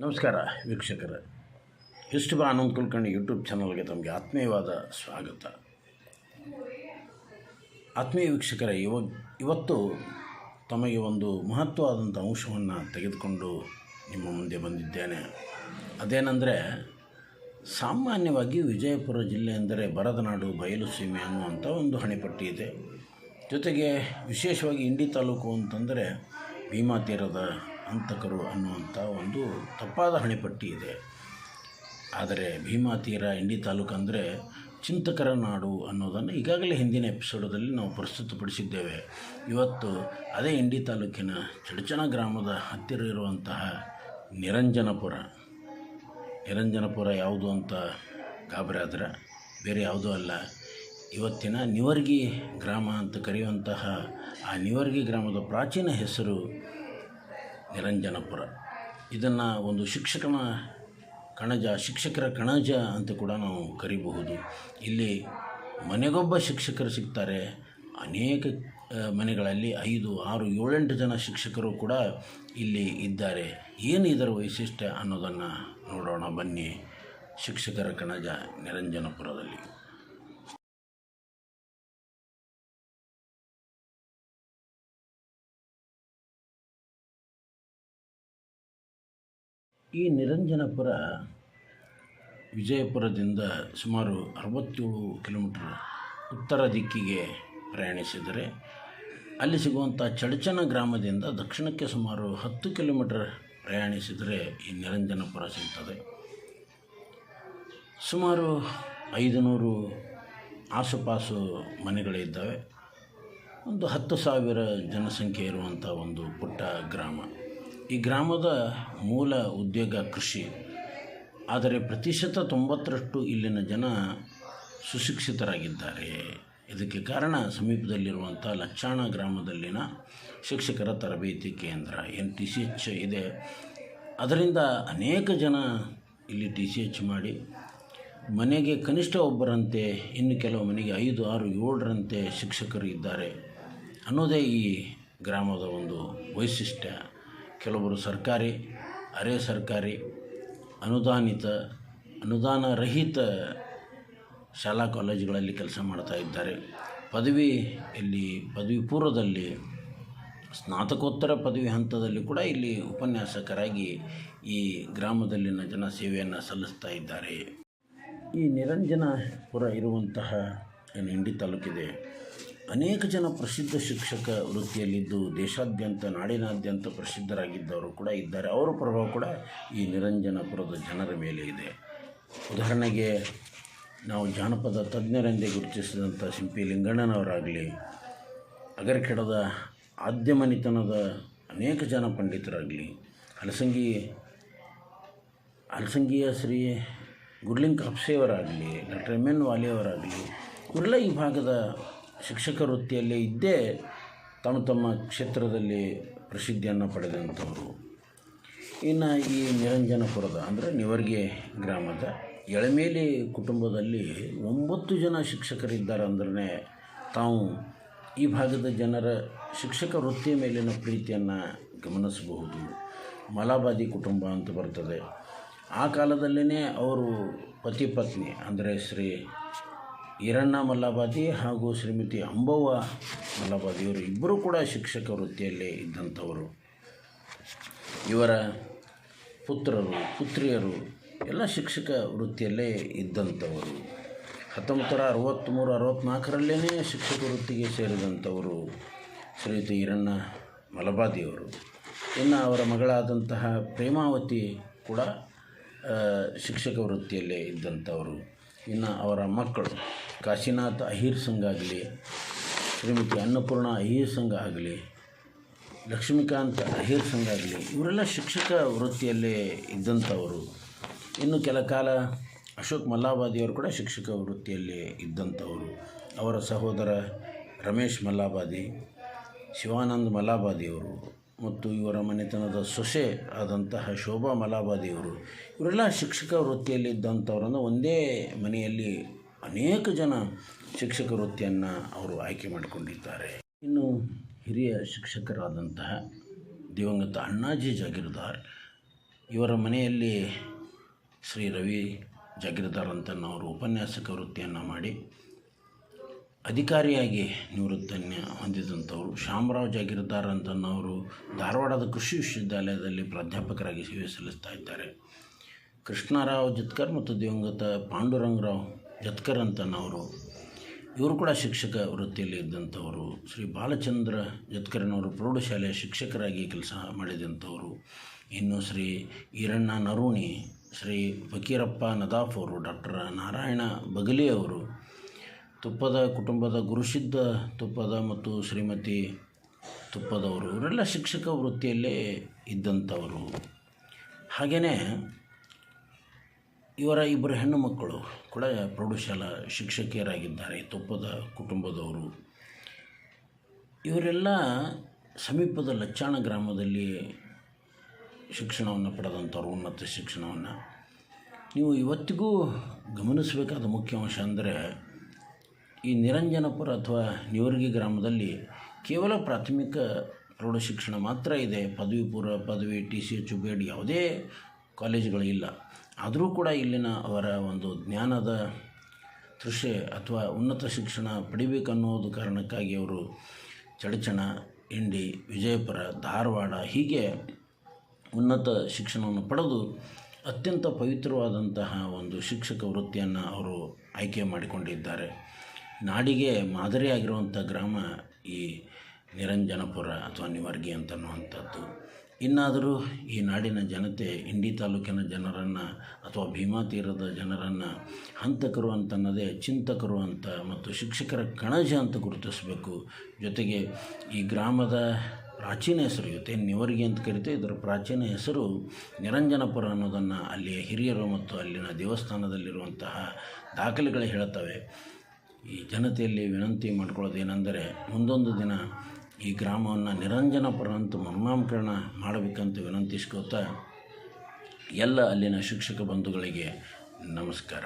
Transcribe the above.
ನಮಸ್ಕಾರ ವೀಕ್ಷಕರ. ಎಷ್ಟು ಬಾ ಆನಂದ್ ಕುಲಕರ್ಣಿ ಯೂಟ್ಯೂಬ್ ಚಾನಲ್ಗೆ ತಮಗೆ ಆತ್ಮೀಯವಾದ ಸ್ವಾಗತ. ಆತ್ಮೀಯ ವೀಕ್ಷಕರ, ಇವ, ಇವತ್ತು ತಮಗೆ ಒಂದು ಮಹತ್ವವಾದಂಥ ಅಂಶವನ್ನು ತೆಗೆದುಕೊಂಡು ನಿಮ್ಮ ಮುಂದೆ ಬಂದಿದ್ದೇನೆ. ಅದೇನೆಂದರೆ, ಸಾಮಾನ್ಯವಾಗಿ ವಿಜಯಪುರ ಜಿಲ್ಲೆ ಎಂದರೆ ಬರದನಾಡು ಬಯಲು ಸೀಮೆ ಅನ್ನುವಂಥ ಒಂದು ಹಣೆಪಟ್ಟಿ ಇದೆ. ಜೊತೆಗೆ ವಿಶೇಷವಾಗಿ ಇಂಡಿ ತಾಲೂಕು ಅಂತಂದರೆ ಭೀಮಾ ತೀರದ ಹಂತಕರು ಅನ್ನುವಂಥ ಒಂದು ತಪ್ಪಾದ ಹಣೆಪಟ್ಟಿ ಇದೆ. ಆದರೆ ಭೀಮಾ ತೀರ ಇಂಡಿ ತಾಲೂಕು ಅಂದರೆ ಚಿಂತಕರ ನಾಡು ಅನ್ನೋದನ್ನು ಈಗಾಗಲೇ ಹಿಂದಿನ ಎಪಿಸೋಡದಲ್ಲಿ ನಾವು ಪ್ರಸ್ತುತಪಡಿಸಿದ್ದೇವೆ. ಇವತ್ತು ಅದೇ ಇಂಡಿ ತಾಲೂಕಿನ ಚಡಚಣ ಗ್ರಾಮದ ಹತ್ತಿರ ಇರುವಂತಹ ನಿರಂಜನಪುರ. ನಿರಂಜನಪುರ ಯಾವುದು ಅಂತ ಗಾಬರಿ ಆದರೆ ಬೇರೆ ಯಾವುದೂ ಅಲ್ಲ. ಇವತ್ತಿನ ನಿವರ್ಗಿ ಗ್ರಾಮ ಅಂತ ಕರೆಯುವಂತಹ ಆ ನಿವರ್ಗಿ ಗ್ರಾಮದ ಪ್ರಾಚೀನ ಹೆಸರು ನಿರಂಜನಪುರ. ಇದನ್ನು ಒಂದು ಶಿಕ್ಷಕನ ಕಣಜ, ಶಿಕ್ಷಕರ ಕಣಜ ಅಂತ ಕೂಡ ನಾವು ಕರಿಬಹುದು. ಇಲ್ಲಿ ಮನೆಗೊಬ್ಬ ಶಿಕ್ಷಕರು ಸಿಗ್ತಾರೆ. ಅನೇಕ ಮನೆಗಳಲ್ಲಿ ಐದು, ಆರು, ಏಳೆಂಟು ಜನ ಶಿಕ್ಷಕರು ಕೂಡ ಇಲ್ಲಿ ಇದ್ದಾರೆ. ಏನು ಇದರ ವೈಶಿಷ್ಟ್ಯ ಅನ್ನೋದನ್ನು ನೋಡೋಣ ಬನ್ನಿ ಶಿಕ್ಷಕರ ಕಣಜ ನಿರಂಜನಪುರದಲ್ಲಿ. ಈ ನಿರಂಜನಪುರ ವಿಜಯಪುರದಿಂದ ಸುಮಾರು ಅರವತ್ತೇಳು ಕಿಲೋಮೀಟರ್ ಉತ್ತರ ದಿಕ್ಕಿಗೆ ಪ್ರಯಾಣಿಸಿದರೆ ಅಲ್ಲಿ ಸಿಗುವಂಥ ಚಡಚನ ಗ್ರಾಮದಿಂದ ದಕ್ಷಿಣಕ್ಕೆ ಸುಮಾರು ಹತ್ತು ಕಿಲೋಮೀಟರ್ ಪ್ರಯಾಣಿಸಿದರೆ ಈ ನಿರಂಜನಪುರ ಸಿಗ್ತದೆ. ಸುಮಾರು ಐದು ನೂರು ಆಸುಪಾಸು ಮನೆಗಳಿದ್ದಾವೆ. ಒಂದು ಹತ್ತು ಸಾವಿರ ಜನಸಂಖ್ಯೆ ಇರುವಂಥ ಒಂದು ಪುಟ್ಟ ಗ್ರಾಮ. ಈ ಗ್ರಾಮದ ಮೂಲ ಉದ್ಯೋಗ ಕೃಷಿ. ಆದರೆ ಪ್ರತಿಶತ ತೊಂಬತ್ತರಷ್ಟು ಇಲ್ಲಿನ ಜನ ಸುಶಿಕ್ಷಿತರಾಗಿದ್ದಾರೆ. ಇದಕ್ಕೆ ಕಾರಣ ಸಮೀಪದಲ್ಲಿರುವಂಥ ಲಕ್ಷಾಣ ಗ್ರಾಮದಲ್ಲಿನ ಶಿಕ್ಷಕರ ತರಬೇತಿ ಕೇಂದ್ರ ಏನು ಟಿ ಸಿ ಎಚ್ ಇದೆ. ಅದರಿಂದ ಅನೇಕ ಜನ ಇಲ್ಲಿ ಟಿ ಸಿ ಎಚ್ ಮಾಡಿ ಮನೆಗೆ ಕನಿಷ್ಠ ಒಬ್ಬರಂತೆ, ಇನ್ನು ಕೆಲವು ಮನೆಗೆ ಐದು, ಆರು, ಏಳರಂತೆ ಶಿಕ್ಷಕರು ಇದ್ದಾರೆ ಅನ್ನೋದೇ ಈ ಗ್ರಾಮದ ಒಂದು ವೈಶಿಷ್ಟ್ಯ. ಕೆಲವರು ಸರ್ಕಾರಿ, ಅರೆ ಸರ್ಕಾರಿ, ಅನುದಾನಿತ ಅನುದಾನ ರಹಿತ ಶಾಲಾ ಕಾಲೇಜುಗಳಲ್ಲಿ ಕೆಲಸ ಮಾಡ್ತಾ ಇದ್ದಾರೆ. ಪದವಿ ಇಲ್ಲಿ, ಪದವಿ ಪೂರ್ವದಲ್ಲಿ, ಸ್ನಾತಕೋತ್ತರ ಪದವಿ ಹಂತದಲ್ಲಿ ಕೂಡ ಇಲ್ಲಿ ಉಪನ್ಯಾಸಕರಾಗಿ ಈ ಗ್ರಾಮದಲ್ಲಿನ ಜನ ಸೇವೆಯನ್ನು ಸಲ್ಲಿಸ್ತಾ ಇದ್ದಾರೆ. ಈ ನಿರಂಜನಪುರ ಇರುವಂತಹ, ಏನು ಇಂಡಿ ತಾಲೂಕಿದೆ ಅನೇಕ ಜನ ಪ್ರಸಿದ್ಧ ಶಿಕ್ಷಕ ವೃತ್ತಿಯಲ್ಲಿದ್ದು ದೇಶಾದ್ಯಂತ, ನಾಡಿನಾದ್ಯಂತ ಪ್ರಸಿದ್ಧರಾಗಿದ್ದವರು ಕೂಡ ಇದ್ದಾರೆ. ಅವರ ಪ್ರಭಾವ ಕೂಡ ಈ ನಿರಂಜನಪುರದ ಜನರ ಮೇಲೆ ಇದೆ. ಉದಾಹರಣೆಗೆ, ನಾವು ಜಾನಪದ ತಜ್ಞರೆಂದೇ ಗುರುತಿಸಿದಂಥ ಸಿಂಪಿ ಲಿಂಗಣ್ಣನವರಾಗಲಿ, ಅಗರಕೆಡದ ಆದ್ಯಮನಿತನದ ಅನೇಕ ಜನ ಪಂಡಿತರಾಗಲಿ ಹಲಸಂಗಿ ಹಲಸಂಗಿಯ ಶ್ರೀ ಗುರ್ಲಿಂಗ್ ಕಾಪ್ಸೆಯವರಾಗಲಿ, ಡಾಕ್ಟರ್ ಎಂ ಎನ್ ವಾಲಿಯವರಾಗಲಿ ಇವರೆಲ್ಲ ಈ ಭಾಗದ ಶಿಕ್ಷಕ ವೃತ್ತಿಯಲ್ಲೇ ಇದ್ದೇ ತಮ್ಮ ತಮ್ಮ ಕ್ಷೇತ್ರದಲ್ಲಿ ಪ್ರಸಿದ್ಧಿಯನ್ನು ಪಡೆದಂಥವರು. ಇನ್ನು ಈ ನಿರಂಜನಪುರದ ಅಂದರೆ ನಿವರ್ಗೆ ಗ್ರಾಮದ ಎಳಮೇಲಿ ಕುಟುಂಬದಲ್ಲಿ ಒಂಬತ್ತು ಜನ ಶಿಕ್ಷಕರಿದ್ದಾರೆ ಅಂದ್ರೆ ತಾವು ಈ ಭಾಗದ ಜನರ ಶಿಕ್ಷಕ ವೃತ್ತಿಯ ಮೇಲಿನ ಪ್ರೀತಿಯನ್ನು ಗಮನಿಸಬಹುದು. ಮಲಾಬಾದಿ ಕುಟುಂಬ ಅಂತ ಬರ್ತದೆ. ಆ ಕಾಲದಲ್ಲೇ ಅವರು ಪತಿ ಪತ್ನಿ ಅಂದರೆ ಶ್ರೀ ಈರಣ್ಣ ಮಲ್ಲಾಬಾದಿ ಹಾಗೂ ಶ್ರೀಮತಿ ಅಂಬವ್ವ ಮಲ್ಲಾಬಾದಿಯವರು ಇಬ್ಬರೂ ಕೂಡ ಶಿಕ್ಷಕ ವೃತ್ತಿಯಲ್ಲಿ ಇದ್ದಂಥವರು. ಇವರ ಪುತ್ರರು, ಪುತ್ರಿಯರು ಎಲ್ಲ ಶಿಕ್ಷಕ ವೃತ್ತಿಯಲ್ಲೇ ಇದ್ದಂಥವರು. ಹತ್ತೊಂಬತ್ತು ಅರವತ್ತ್ಮೂರು ಅರವತ್ತ್ನಾಲ್ಕರಲ್ಲೇ ಶಿಕ್ಷಕ ವೃತ್ತಿಗೆ ಸೇರಿದಂಥವರು ಶ್ರೀಯುತ ಈರಣ್ಣ ಮಲಬಾದಿಯವರು ಇನ್ನು ಅವರ ಮಗಳಾದಂತಹ ಪ್ರೇಮಾವತಿ ಕೂಡ ಶಿಕ್ಷಕ ವೃತ್ತಿಯಲ್ಲೇ ಇದ್ದಂಥವರು. ಇನ್ನು ಅವರ ಮಕ್ಕಳು ಕಾಶಿನಾಥ್ ಅಹಿರ್ ಸಂಘ ಆಗಲಿ, ಶ್ರೀಮತಿ ಅನ್ನಪೂರ್ಣ ಅಹಿರ್ ಸಂಘ ಆಗಲಿ, ಲಕ್ಷ್ಮೀಕಾಂತ್ ಅಹಿರ್ ಸಂಘ ಆಗಲಿ, ಇವರೆಲ್ಲ ಶಿಕ್ಷಕ ವೃತ್ತಿಯಲ್ಲೇ ಇದ್ದಂಥವರು. ಇನ್ನು ಕೆಲ ಕಾಲ ಅಶೋಕ್ ಮಲ್ಲಾಬಾದಿಯವರು ಕೂಡ ಶಿಕ್ಷಕ ವೃತ್ತಿಯಲ್ಲಿ ಇದ್ದಂಥವರು. ಅವರ ಸಹೋದರ ರಮೇಶ್ ಮಲ್ಲಾಬಾದಿ, ಶಿವಾನಂದ್ ಮಲ್ಲಾಬಾದಿಯವರು ಮತ್ತು ಇವರ ಮನೆತನದ ಸೊಸೆ ಆದಂತಹ ಶೋಭಾ ಮಲಾಬಾದಿಯವರು ಇವರೆಲ್ಲ ಶಿಕ್ಷಕ ವೃತ್ತಿಯಲ್ಲಿ ಇದ್ದಂಥವರನ್ನು ಒಂದೇ ಮನೆಯಲ್ಲಿ ಅನೇಕ ಜನ ಶಿಕ್ಷಕ ವೃತ್ತಿಯನ್ನು ಅವರು ಆಯ್ಕೆ ಮಾಡಿಕೊಂಡಿದ್ದಾರೆ. ಇನ್ನು ಹಿರಿಯ ಶಿಕ್ಷಕರಾದಂತಹ ದಿವಂಗತ ಅಣ್ಣಾಜಿ ಜಾಗೀರ್ದಾರ್, ಇವರ ಮನೆಯಲ್ಲಿ ಶ್ರೀ ರವಿ ಜಾಗೀರ್ದಾರ್ ಅಂತನವರು ಉಪನ್ಯಾಸಕ ವೃತ್ತಿಯನ್ನು ಮಾಡಿ ಅಧಿಕಾರಿಯಾಗಿ ನಿವೃತ್ತನ್ನು ಹೊಂದಿದಂಥವರು. ಶಾಮರಾವ್ ಜಾಗೀರ್ದಾರ್ ಅಂತನವರು ಧಾರವಾಡದ ಕೃಷಿ ವಿಶ್ವವಿದ್ಯಾಲಯದಲ್ಲಿ ಪ್ರಾಧ್ಯಾಪಕರಾಗಿ ಸೇವೆ ಸಲ್ಲಿಸ್ತಾ ಇದ್ದಾರೆ. ಕೃಷ್ಣರಾವ್ ಜಿತ್ಕರ್ ಮತ್ತು ದಿವಂಗತ ಪಾಂಡುರಂಗರಾವ್ ಜತ್ಕರ್ ಅಂತನವರು, ಇವರು ಕೂಡ ಶಿಕ್ಷಕ ವೃತ್ತಿಯಲ್ಲಿ ಇದ್ದಂಥವರು. ಶ್ರೀ ಬಾಲಚಂದ್ರ ಜತ್ಕರ್ನವರು ಪ್ರೌಢಶಾಲೆಯ ಶಿಕ್ಷಕರಾಗಿ ಕೆಲಸ ಮಾಡಿದಂಥವರು. ಇನ್ನು ಶ್ರೀ ಈರಣ್ಣ ನರೂಣಿ, ಶ್ರೀ ಫಕೀರಪ್ಪ ನದಾಫ್ ಅವರು ಡಾಕ್ಟರ್ ನಾರಾಯಣ ಬಗಲಿ ಅವರು, ತುಪ್ಪದ ಕುಟುಂಬದ ಗುರುಸಿದ್ಧ ತುಪ್ಪದ ಮತ್ತು ಶ್ರೀಮತಿ ತುಪ್ಪದವರು, ಇವರೆಲ್ಲ ಶಿಕ್ಷಕ ವೃತ್ತಿಯಲ್ಲೇ ಇದ್ದಂಥವರು. ಹಾಗೆಯೇ ಇವರ ಇಬ್ಬರು ಹೆಣ್ಣು ಮಕ್ಕಳು ಕೂಡ ಪ್ರೌಢಶಾಲಾ ಶಿಕ್ಷಕಿಯರಾಗಿದ್ದಾರೆ, ತುಪ್ಪದ ಕುಟುಂಬದವರು. ಇವರೆಲ್ಲ ಸಮೀಪದ ಲಚ್ಚಾಣ ಗ್ರಾಮದಲ್ಲಿ ಶಿಕ್ಷಣವನ್ನು ಪಡೆದಂಥವ್ರು, ಉನ್ನತ ಶಿಕ್ಷಣವನ್ನು. ನೀವು ಇವತ್ತಿಗೂ ಗಮನಿಸಬೇಕಾದ ಮುಖ್ಯ ಅಂಶ ಅಂದರೆ, ಈ ನಿರಂಜನಪುರ ಅಥವಾ ನಿವರ್ಗಿ ಗ್ರಾಮದಲ್ಲಿ ಕೇವಲ ಪ್ರಾಥಮಿಕ ಪ್ರೌಢಶಿಕ್ಷಣ ಮಾತ್ರ ಇದೆ. ಪದವಿ ಪೂರ್ವ, ಪದವಿ, T C, H B, Ed ಯಾವುದೇ ಕಾಲೇಜುಗಳು ಇಲ್ಲ ಆದರೂ ಕೂಡ ಇಲ್ಲಿನ ಅವರ ಒಂದು ಜ್ಞಾನದ ತೃಷೆ ಅಥವಾ ಉನ್ನತ ಶಿಕ್ಷಣ ಪಡಿಬೇಕನ್ನೋದು ಕಾರಣಕ್ಕಾಗಿ ಅವರು ಚಡಚಣ ಇಂಡಿ ವಿಜಯಪುರ, ಧಾರವಾಡ ಹೀಗೆ ಉನ್ನತ ಶಿಕ್ಷಣವನ್ನು ಪಡೆದು ಅತ್ಯಂತ ಪವಿತ್ರವಾದಂತಹ ಒಂದು ಶಿಕ್ಷಕ ವೃತ್ತಿಯನ್ನು ಅವರು ಆಯ್ಕೆ ಮಾಡಿಕೊಂಡಿದ್ದಾರೆ. ನಾಡಿಗೆ ಮಾದರಿಯಾಗಿರುವಂಥ ಗ್ರಾಮ ಈ ನಿರಂಜನಪುರ ಅಥವಾ ನಿವರ್ಗಿ ಅಂತನ್ನುವಂಥದ್ದು. ಇನ್ನಾದರೂ ಈ ನಾಡಿನ ಜನತೆ, ಇಂಡಿ ತಾಲೂಕಿನ ಜನರನ್ನು ಅಥವಾ ಭೀಮಾ ತೀರದ ಜನರನ್ನು ಹಂತಕರು ಅಂತನ್ನದೇ ಚಿಂತಕರು ಅಂತ ಮತ್ತು ಶಿಕ್ಷಕರ ಕಣಜ ಅಂತ ಗುರುತಿಸಬೇಕು. ಜೊತೆಗೆ ಈ ಗ್ರಾಮದ ಪ್ರಾಚೀನ ಹೆಸರು ಜೊತೆ ನಿವರ್ಗಿ ಅಂತ ಕರಿತೇವೆ, ಇದರ ಪ್ರಾಚೀನ ಹೆಸರು ನಿರಂಜನಪುರ ಅನ್ನೋದನ್ನು ಅಲ್ಲಿಯ ಹಿರಿಯರು ಮತ್ತು ಅಲ್ಲಿನ ದೇವಸ್ಥಾನದಲ್ಲಿರುವಂತಹ ದಾಖಲೆಗಳು ಹೇಳುತ್ತವೆ. ಈ ಜನತೆಯಲ್ಲಿ ವಿನಂತಿ ಮಾಡ್ಕೊಳ್ಳೋದೇನೆಂದರೆ, ಮುಂದೊಂದು ದಿನ ಈ ಗ್ರಾಮವನ್ನು ನಿರಂಜನ ಅಂತ ಮರುನಾಮಕರಣ ಮಾಡಬೇಕಂತ ವಿನಂತಿಸ್ಕೋತಾ ಎಲ್ಲ ಅಲ್ಲಿನ ಶಿಕ್ಷಕ ಬಂಧುಗಳಿಗೆ ನಮಸ್ಕಾರ.